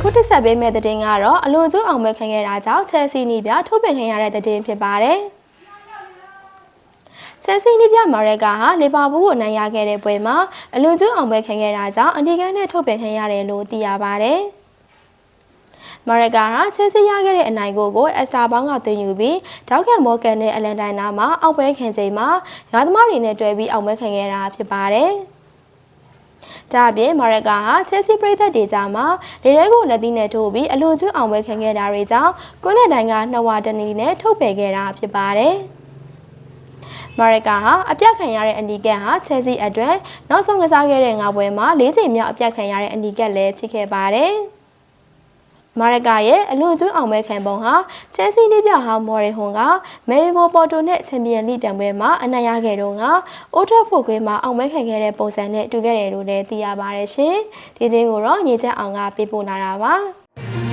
အခုတစ်ဆက်ပေးမဲ့တဲ့တင်ကတော့အလွန်ကျူးအောင်ပွဲခံခဲ့တာကြောင့်ချယ်ဆီနီးပြထုတ်ပင်ခံရတဲ့တဲ့တင်ဖြစ်ပါတယ်ချယ်ဆီနီးပြမာရက်ကာဟာလီဗာပူးကိုနိုင်ရခဲ့တဲ့ပွဲမှာအလွန်ကျူးအောင်ပွဲခံခဲ့တာကြောင့်အနီကန်နဲ့ထုတ်ပင်ခံရတယ်လို့သိရပါတယ်မာရကာဟာချဲစီရခဲ့တဲ့အနိုင်ကိုကိုအက်စတာဘောင်းကသွင်းယူပြီးတောက်ကန်မော်ကန်နဲ့အလန်တိုင်းနာမှာအောက်ပွဲခံချိန်မှာရာသမားတွေနဲ့တွဲပြီးအောင်ပွဲခံခဲ့တာဖြစ်ပါတယ်။ ဒါအပြင်မာရကာဟာချဲစီပရိသတ်တွေကြားမှာလေထဲကိုလက်သီးနဲ့ထိုးပြီးအလွန်ကျွအောင်ပွဲခံခဲ့တာတွေကြောင့်ကွန်းနဲ့တိုင်းကနှဝတနီနဲ့ထုတ်ပယ်ခဲ့တာဖြစ်ပါတယ်။မာရကာဟာအပြတ်ခံရတဲ့အန်ဒီကက်ဟာချဲစီအတွက်နောက်ဆုံးကစားခဲ့တဲ့ငါးပွဲမှာ၄ချိန်မြောက်အပြတ်ခံရတဲ့အန်ဒီကက်လည်းဖြစ်ခဲ့ပါတယ်။ မာရကာရဲ့အလွန်ကျူးအောင်ပွဲခံပုံဟာချဲစီလိပြဟောင်းမော်ရီဟွန်ကမေဂိုပေါ်တိုနဲ့ချန်ပီယံလိပြိုင်ပွဲမှာအနိုင်ရခဲ့တော့ကအိုထက်ဖို့ကွေးမှာအောင်ပွဲခံခဲ့တဲ့ပုံစံနဲ့တူခဲ့တယ်လို့လည်းသိရပါတယ်ရှင်။ဒီတင်းကိုတော့ညီချက်အောင်ကပေးပို့လာတာပါ။